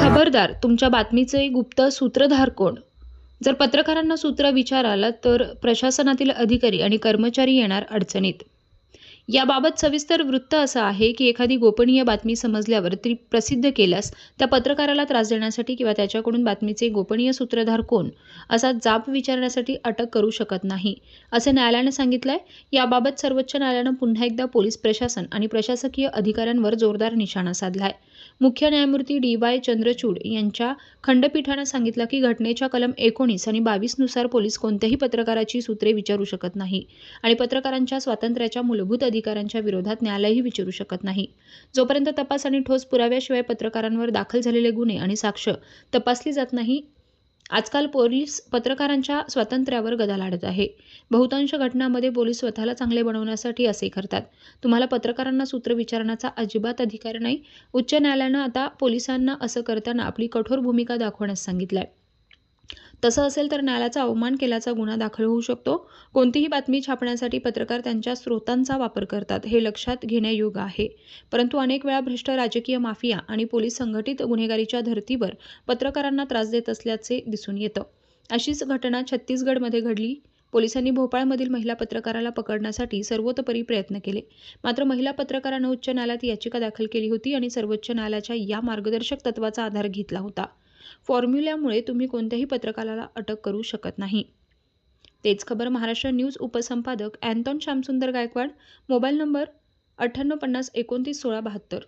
खबरदार तुमच्या बातमीचे गुप्त सूत्रधार कोण? जर पत्रकारांना सूत्र विचाराला तर प्रशासनातील अधिकारी आणि कर्मचारी येणार अडचणीत. याबाबत सविस्तर वृत्त असं आहे की एखादी गोपनीय बातमी समजल्यावर ती प्रसिद्ध केल्यास त्या पत्रकाराला त्रास देण्यासाठी किंवा त्याच्याकडून बातमीचे गोपनीय सूत्रधार कोण? असा जाब विचारण्यासाठी अटक करू शकत नाही असे सांगितलं सांगितलंय. याबाबत सर्वोच्च न्यायालयानं पुन्हा एकदा पोलीस प्रशासन आणि प्रशासकीय अधिकाऱ्यांवर जोरदार निशाणा साधलाय. मुख्य न्यायमूर्ती डी वाय चंद्रचूड यांच्या खंडपीठानं सांगितलं की घटनेच्या कलम एकोणीस आणि बावीसनुसार पोलीस कोणत्याही पत्रकाराची सूत्रे विचारू शकत नाही आणि पत्रकारांच्या स्वातंत्र्याच्या मूलभूत अधिकाऱ्यांच्या विरोधात न्यायालयही विचारू शकत नाही. जोपर्यंत तपास आणि ठोस पुराव्याशिवाय पत्रकारांवर दाखल झालेले गुन्हे आणि साक्ष तपासली जात नाही आजकाल पोलीस पत्रकारांच्या स्वातंत्र्यावर गदा लाडत आहे. बहुतांश घटनांमध्ये पोलीस स्वतःला चांगले बनवण्यासाठी असे करतात. तुम्हाला पत्रकारांना सूत्र विचारण्याचा अजिबात अधिकार नाही. उच्च न्यायालयानं आता पोलिसांना असं करताना आपली कठोर भूमिका दाखवण्यास सांगितलंय. तसं असेल तर न्यायालयाचा अवमान केल्याचा गुन्हा दाखल होऊ शकतो. कोणतीही बातमी छापण्यासाठी पत्रकार त्यांच्या स्रोतांचा वापर करतात हे लक्षात घेण्यायोग्य आहे. परंतु अनेक वेळा भ्रष्ट राजकीय माफिया आणि पोलीस संघटित गुन्हेगारीच्या धर्तीवर पत्रकारांना त्रास देत असल्याचे दिसून येतं. अशीच घटना छत्तीसगडमध्ये घडली. पोलिसांनी भोपाळमधील महिला पत्रकाराला पकडण्यासाठी सर्वतोपरी प्रयत्न केले. मात्र महिला पत्रकारानं उच्च न्यायालयात याचिका दाखल केली होती आणि सर्वोच्च न्यायालयाच्या या मार्गदर्शक तत्वाचा आधार घेतला होता. फॉर्म्युल्यामुळे तुम्ही कोणत्याही पत्रकाराला अटक करू शकत नाही. तेच खबर महाराष्ट्र न्यूज उपसंपादक अँटॉन श्यामसुंदर गायकवाड मोबाईल नंबर अठ्ठ्याण्णव पन्नास एकोणतीस सोळा बहात्तर.